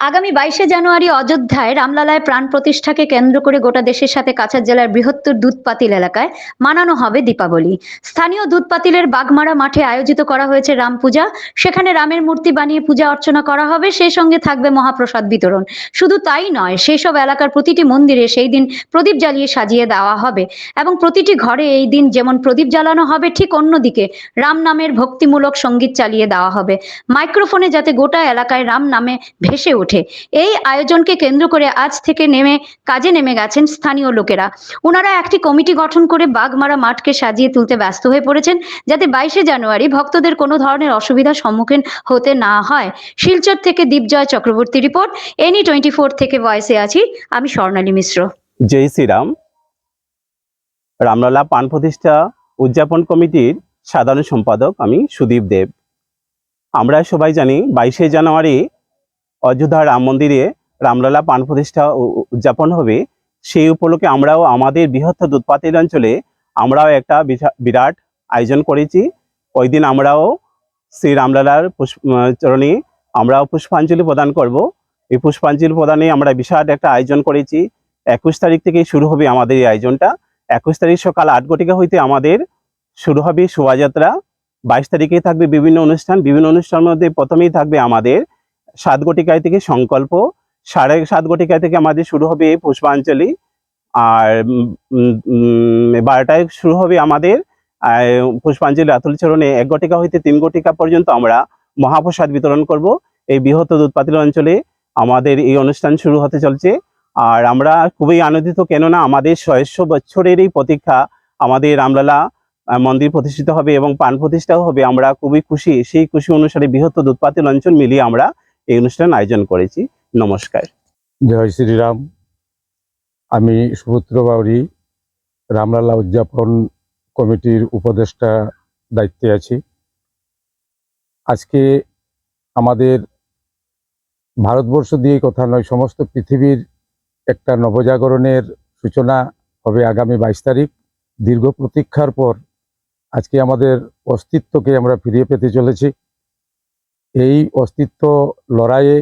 আগামী বাইশে জানুয়ারি অযোধ্যায় রামলালায় প্রাণ প্রতিষ্ঠাকে কেন্দ্র করে গোটা দেশের সাথে কাছাড় জেলার বৃহত্তর দুধপাতিল এলাকায় মানানো হবে দীপাবলি। স্থানীয় দুধপাতিলের বাগমারা মাঠে আয়োজিত করা হয়েছে রাম পূজা। সেখানে রামের মূর্তি বানিয়ে পূজা অর্চনা করা হবে, সেই সঙ্গে থাকবে মহাপ্রসাদ বিতরণ। শুধু তাই নয় সেই সব এলাকার প্রতিটি মন্দিরে সেই দিন প্রদীপ জ্বালিয়ে সাজিয়ে দেওয়া হবে এবং প্রতিটি ঘরে এই দিন যেমন প্রদীপ জ্বালানো হবে, ঠিক অন্যদিকে রাম নামের ভক্তিমূলক সংগীত চালিয়ে দেওয়া হবে। মাইক্রোফোনে যাতে গোটা এলাকায় রাম নামে ভেসে ওঠে। এই আয়োজনকে কেন্দ্র করে আজ থেকে নেমে কাজে নেমে গেছেন স্থানীয় লোকেরা। ওনারা একটি কমিটি গঠন করে বাগমারা মাঠকে সাজিয়ে তুলতে ব্যস্ত হয়ে পড়েছেন, যাতে বাইশে জানুয়ারি ভক্তদের কোনো ধরনের অসুবিধার সম্মুখীন হতে না হয়। শিলচর থেকে Dipjoy Chakraborty report, NE twenty four থেকে ভয়েসে আছি, আমি স্বর্ণালী মিশ্র। জয় শ্রীরাম। রামলালা পান প্রতিষ্ঠা উদযাপন কমিটির সাধারণ সম্পাদক আমি সুদীপ দেব। আমরা সবাই জানি বাইশে জানুয়ারি অযোধ্যা রাম মন্দিরে রামলালা পান প্রতিষ্ঠা উদযাপন হবে। সেই উপলক্ষে আমরাও আমাদের বৃহত্তর দুধপাতির অঞ্চলে আমরাও একটা বিরাট আয়োজন করেছি। ওই দিন আমরাও শ্রী রামলালার পুষ্প চরণে আমরাও পুষ্পাঞ্জলি প্রদান করব। এই পুষ্পাঞ্জলি প্রদানে আমরা বিশাল একটা আয়োজন করেছি। একুশ তারিখ থেকে শুরু হবে আমাদের এই আয়োজনটা। একুশ তারিখ সকাল আট ঘটিকা হইতে আমাদের শুরু হবে শোভাযাত্রা। বাইশ তারিখে থাকবে বিভিন্ন অনুষ্ঠান। বিভিন্ন অনুষ্ঠানের মধ্যে প্রথমেই থাকবে আমাদের সাত ঘটিকায় থেকে সংকল্প, সাড়ে সাত ঘটিকায় থেকে আমাদের শুরু হবে পুষ্পাঞ্জলি, আর বারোটায় শুরু হবে আমাদের পুষ্পাঞ্জলি আতুল চরণে এক ঘটিকা হইতে তিন ঘটিকা পর্যন্ত আমরা মহাপ্রসাদ বিতরণ করব। এই বৃহত্তর দুধপাতিল অঞ্চলে আমাদের এই অনুষ্ঠান শুরু হতে চলছে। আর আমরা খুবই আনন্দিত, কেননা আমাদের ছয়শো বছরের এই প্রতীক্ষা আমাদের রামলালা মন্দির প্রতিষ্ঠিত হবে এবং পান প্রতিষ্ঠাও হবে। আমরা খুবই খুশি, সেই খুশি অনুসারে বৃহত্তর দুধপাতিল অঞ্চল মিলিয়ে আমরা এই অনুষ্ঠান আয়োজন করেছি। নমস্কার। জয় শ্রীরাম। আমি সুপুত্র বাউরি, রামলালা উদযাপন কমিটির উপদেষ্টা দায়িত্বে আছি। আজকে আমাদের ভারতবর্ষ দিয়ে কথা নয়, সমস্ত পৃথিবীর একটা নবজাগরণের সূচনা হবে আগামী বাইশ তারিখ। দীর্ঘ প্রতীক্ষার পর আজকে আমাদের অস্তিত্বকে আমরা ফিরিয়ে পেতে চলেছি। এই অস্তিত্ব লড়াইয়ে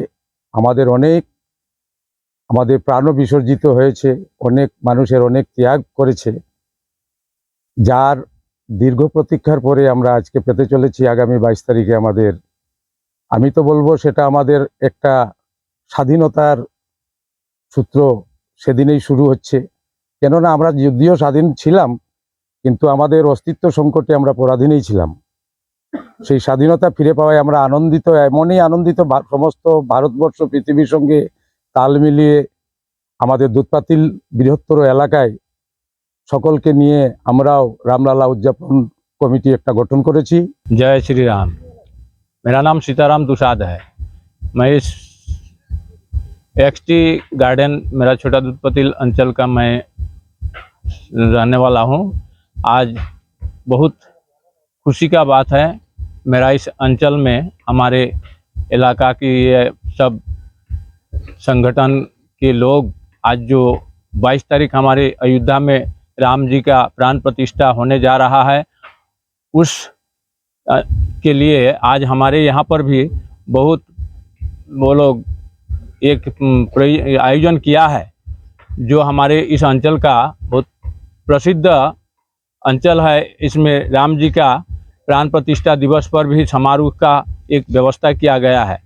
আমাদের অনেক, আমাদের প্রাণও বিসর্জিত হয়েছে, অনেক মানুষের অনেক ত্যাগ করেছে, যার দীর্ঘ প্রতীক্ষার পরে আমরা আজকে পেতে চলেছি আগামী বাইশ তারিখে আমাদের। আমি তো বলব সেটা আমাদের একটা স্বাধীনতার সূত্র সেদিনেই শুরু হচ্ছে। কেননা আমরা যদিও স্বাধীন ছিলাম, কিন্তু আমাদের অস্তিত্ব সংকটে আমরা পরাধীনেই ছিলাম। সেই স্বাধীনতা ফিরে পাওয়ায় আমরা আনন্দিত এমনই আনন্দিত ভা- সমস্ত ভারতবর্ষ পৃথিবীর সঙ্গে তাল মিলিয়ে আমাদের দুধপাতিল বৃহত্তর এলাকায় সকলকে নিয়ে আমরাও রামলালা উদযাপন কমিটি একটা গঠন করেছি जय श्री राम मेरा नाम सीताराम दुसाद है मैं इस एक्सटी गार्डन मेरा छोटा दुधपतिल अंचल का मैं रहने वाला हूँ आज बहुत खुशी का बात है मेरा इस अंचल में हमारे इलाका की ये सब संगठन के लोग आज जो 22 तारीख हमारे अयोध्या में राम जी का प्राण प्रतिष्ठा होने जा रहा है, उस के लिए आज हमारे यहाँ पर भी बहुत वो लोग एक आयोजन किया है, जो हमारे इस अंचल का बहुत प्रसिद्ध अंचल है। इसमें राम जी का प्राण प्रतिष्ठा दिवस पर भी समारोह का एक व्यवस्था किया गया है।